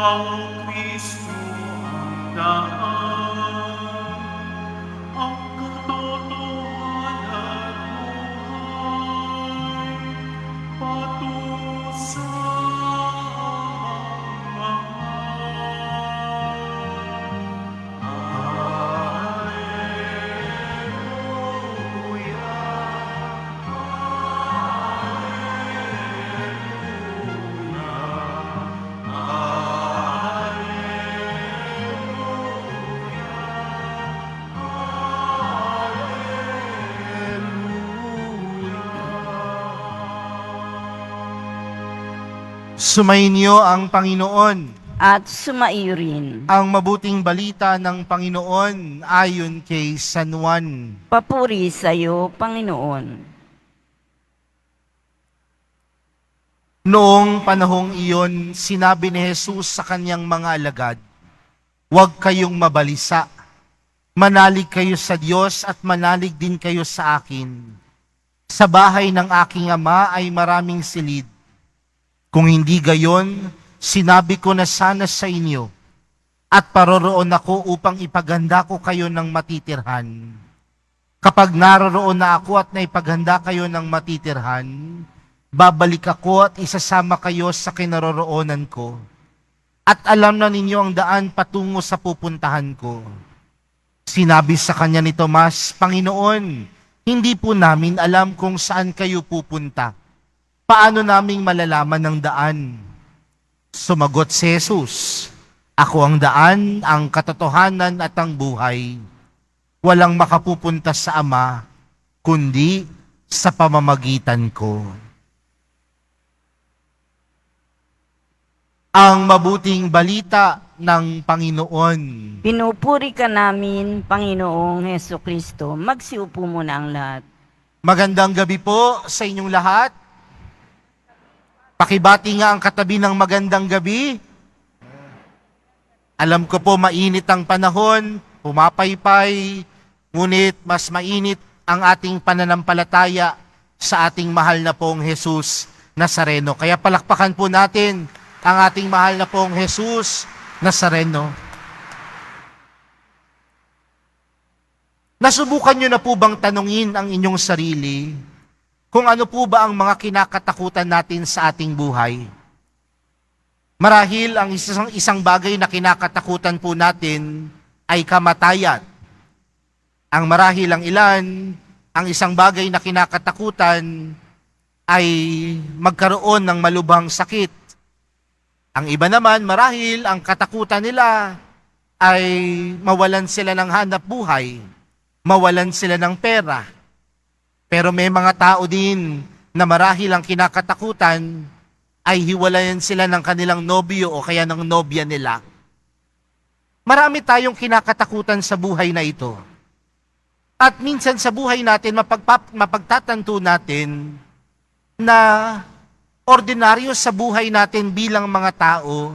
Kristo, ang daan, Sumainyo ang Panginoon. at sumaiyo rin. Ang mabuting balita ng Panginoon ayon kay San Juan. Papuri sa iyo, Panginoon. Noong panahong iyon, sinabi ni Jesus sa kanyang mga alagad, Huwag kayong mabalisa. Manalig kayo sa Diyos at manalig din kayo sa akin. Sa bahay ng aking ama ay maraming silid. Kung hindi gayon, sinabi ko na sana sa inyo, at paroroon ako upang ipaganda ko kayo ng matitirhan. Kapag naroroon na ako at naipaganda kayo ng matitirhan, babalik ako at isasama kayo sa kinaroroonan ko. At alam na ninyo ang daan patungo sa pupuntahan ko. Sinabi sa kanya ni Tomas, Panginoon, hindi po namin alam kung saan kayo pupunta. Paano naming malalaman ang daan? Sumagot si Jesus, Ako ang daan, ang katotohanan at ang buhay. Walang makapupunta sa Ama, kundi sa pamamagitan ko. Ang mabuting balita ng Panginoon. Pinupuri ka namin, Panginoong Heso Kristo. Magsiupo muna ang lahat. Magandang gabi po sa inyong lahat. Pakibati nga ang katabi ng magandang gabi. Alam ko po mainit ang panahon, pumapaypay, ngunit mas mainit ang ating pananampalataya sa ating mahal na pong Jesus Nazareno. Kaya palakpakan po natin ang ating mahal na pong Jesus Nazareno. Nasubukan nyo na po bang tanungin ang inyong sarili kung ano po ba ang mga kinakatakutan natin sa ating buhay? Marahil ang isang, isang bagay na kinakatakutan po natin ay kamatayan. Ang marahil ang ilan, ang isang bagay na kinakatakutan ay magkaroon ng malubhang sakit. Ang iba naman, marahil ang katakutan nila ay mawalan sila ng hanap buhay, mawalan sila ng pera. Pero may mga tao din na marahil ang kinakatakutan ay hiwalayan sila ng kanilang nobyo o kaya ng nobya nila. Marami tayong kinakatakutan sa buhay na ito. At minsan sa buhay natin, mapagpap, mapagtatanto natin na ordinaryo sa buhay natin bilang mga tao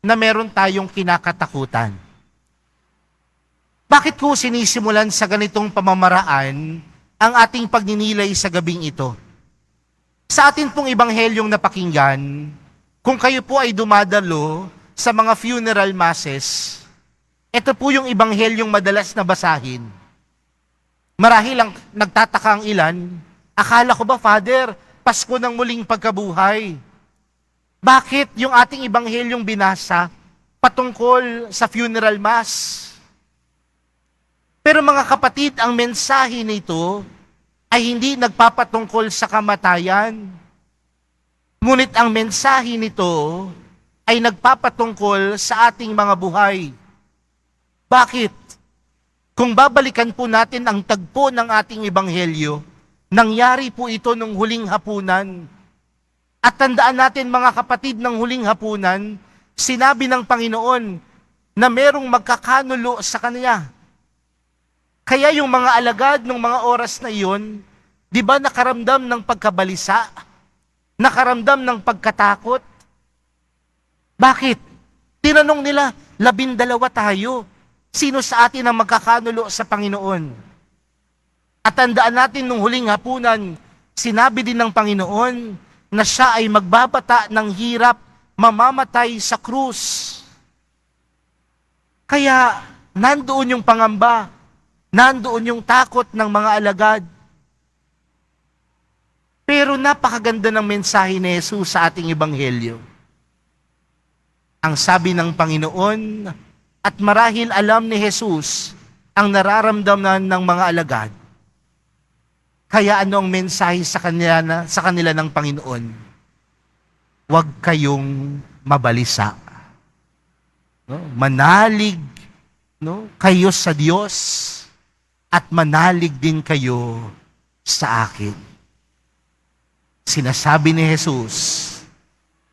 na meron tayong kinakatakutan. Bakit ko sinisimulan sa ganitong pamamaraan ang ating pagninilay sa gabing ito? Sa atin pong ibanghelyong napakinggan, kung kayo po ay dumadalo sa mga funeral masses, ito po yung ibanghelyong madalas na basahin. Marahil ang nagtataka ang ilan, akala ko ba, Father, Pasko ng muling pagkabuhay? Bakit yung ating ibanghelyong binasa patungkol sa funeral mass? Pero mga kapatid, ang mensahe nito ay hindi nagpapatungkol sa kamatayan. Ngunit ang mensahe nito ay nagpapatungkol sa ating mga buhay. Bakit? Kung babalikan po natin ang tagpo ng ating ebanghelyo, nangyari po ito nung huling hapunan. At tandaan natin mga kapatid ng huling hapunan, sinabi ng Panginoon na merong magkakanulo sa Kanya. Kaya yung mga alagad ng mga oras na iyon, di ba nakaramdam ng pagkabalisa? Nakaramdam ng pagkatakot? Bakit? Tinanong nila, labindalawa tayo. Sino sa atin ang magkakanulo sa Panginoon? At tandaan natin nung huling hapunan, sinabi din ng Panginoon na siya ay magbabata ng hirap, mamamatay sa krus. Kaya nandoon yung pangamba, nandoon yung takot ng mga alagad. Pero napakaganda ng mensahe ni Jesus sa ating ebanghelyo. Ang sabi ng Panginoon, at marahil alam ni Jesus ang nararamdaman ng mga alagad. Kaya ano ang mensahe sa kanila, na, sa kanila ng Panginoon? Huwag kayong mabalisa. No? Manalig no? kayo sa Diyos at manalig din kayo sa akin. Sinasabi ni Jesus,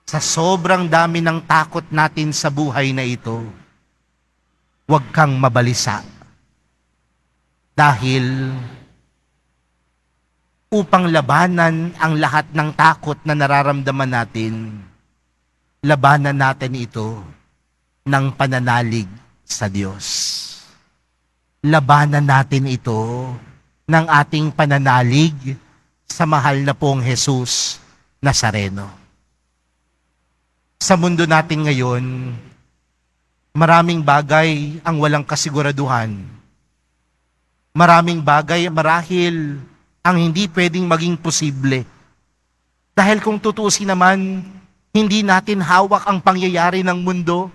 sa sobrang dami ng takot natin sa buhay na ito, huwag kang mabalisa. Dahil upang labanan ang lahat ng takot na nararamdaman natin, labanan natin ito ng pananalig sa Diyos. Labanan natin ito ng ating pananalig sa mahal na pong Jesus Nazareno. Sa mundo natin ngayon, maraming bagay ang walang kasiguraduhan. Maraming bagay marahil ang hindi pwedeng maging posible. Dahil kung tutusin naman, hindi natin hawak ang pangyayari ng mundo.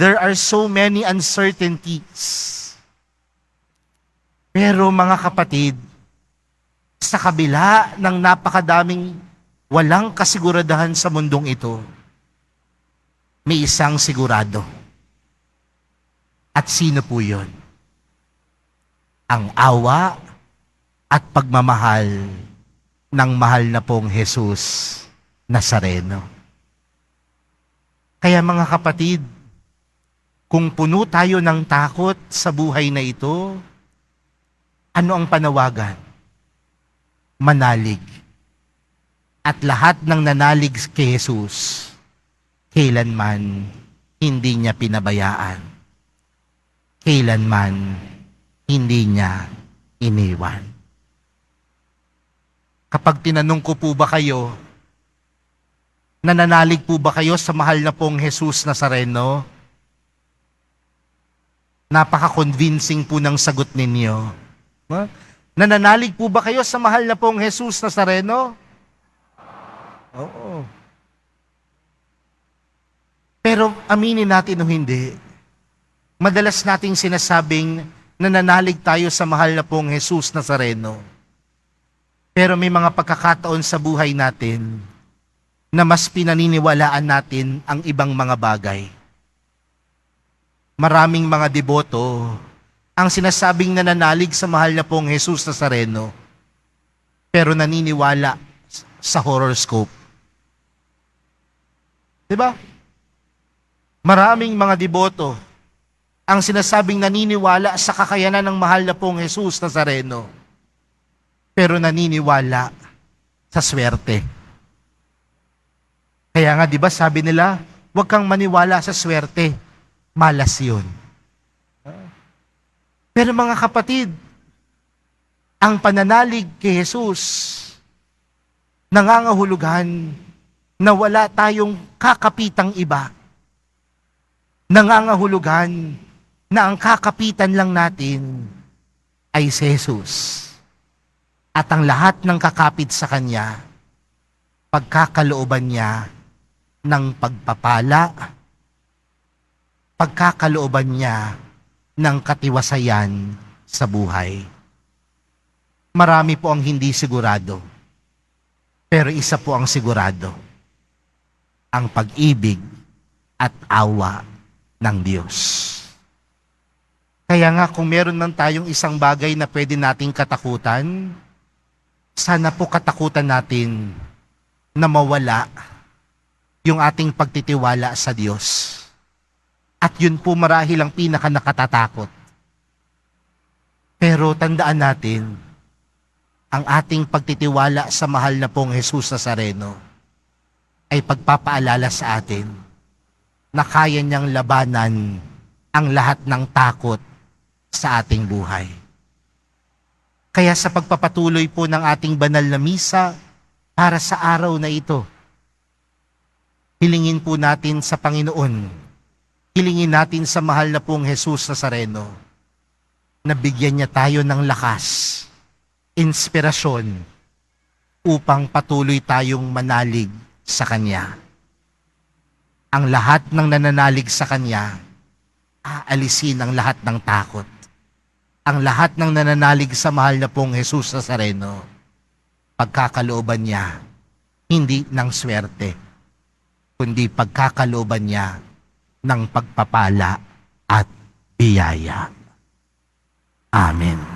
There are so many uncertainties. Pero mga kapatid, sa kabila ng napakadaming walang kasiguradahan sa mundong ito, may isang sigurado. At sino po yun? Ang awa at pagmamahal ng mahal na pong Jesus Nazareno. Kaya mga kapatid, kung puno tayo ng takot sa buhay na ito, ano ang panawagan? Manalig. At lahat ng nanalig kay Jesus, kailanman hindi niya pinabayaan. Kailanman hindi niya iniwan. Kapag tinanong ko po ba kayo, nananalig po ba kayo sa mahal na pong Jesus Nazareno? Napaka-convincing po ng sagot ninyo. Ha? Nananalig po ba kayo sa mahal na pong Jesus Nazareno? Oo. Pero aminin natin o hindi, madalas nating sinasabing nananalig tayo sa mahal na pong Jesus Nazareno. Pero may mga pagkakataon sa buhay natin na mas pinaniniwalaan natin ang ibang mga bagay. Maraming mga deboto ang sinasabing nananalig sa mahal na pong Jesus Nazareno pero naniniwala sa horoscope. ba? Maraming mga deboto ang sinasabing naniniwala sa kakayanan ng mahal na pong Jesus Nazareno pero naniniwala sa swerte. Kaya nga 'di ba sabi nila, huwag kang maniwala sa swerte. Malas 'yun. Pero mga kapatid, ang pananalig kay Jesus nangangahulugan na wala tayong kakapitang iba. Nangangahulugan na ang kakapitan lang natin ay si Jesus. At ang lahat ng kakapit sa Kanya, pagkakalooban niya ng pagpapala, pagkakalooban niya ng katiwasayan sa buhay. Marami po ang hindi sigurado, pero isa po ang sigurado, ang pag-ibig at awa ng Diyos. Kaya nga kung meron man tayong isang bagay na pwede nating katakutan, sana po katakutan natin na mawala yung ating pagtitiwala sa Diyos. At yun po marahil ang pinaka nakatatakot. Pero tandaan natin, ang ating pagtitiwala sa mahal na pong Jesus Nazareno ay pagpapaalala sa atin na kaya niyang labanan ang lahat ng takot sa ating buhay. Kaya sa pagpapatuloy po ng ating banal na misa para sa araw na ito, Hilingin po natin sa Panginoon, hilingin natin sa mahal na pong Jesus Nazareno, na bigyan niya tayo ng lakas, inspirasyon, upang patuloy tayong manalig sa Kanya. Ang lahat ng nananalig sa Kanya, aalisin ang lahat ng takot. Ang lahat ng nananalig sa mahal na pong Jesus Nazareno, pagkakalooban niya, hindi ng swerte, kundi pagkakalooban niya ng pagpapala at biyaya. Amen.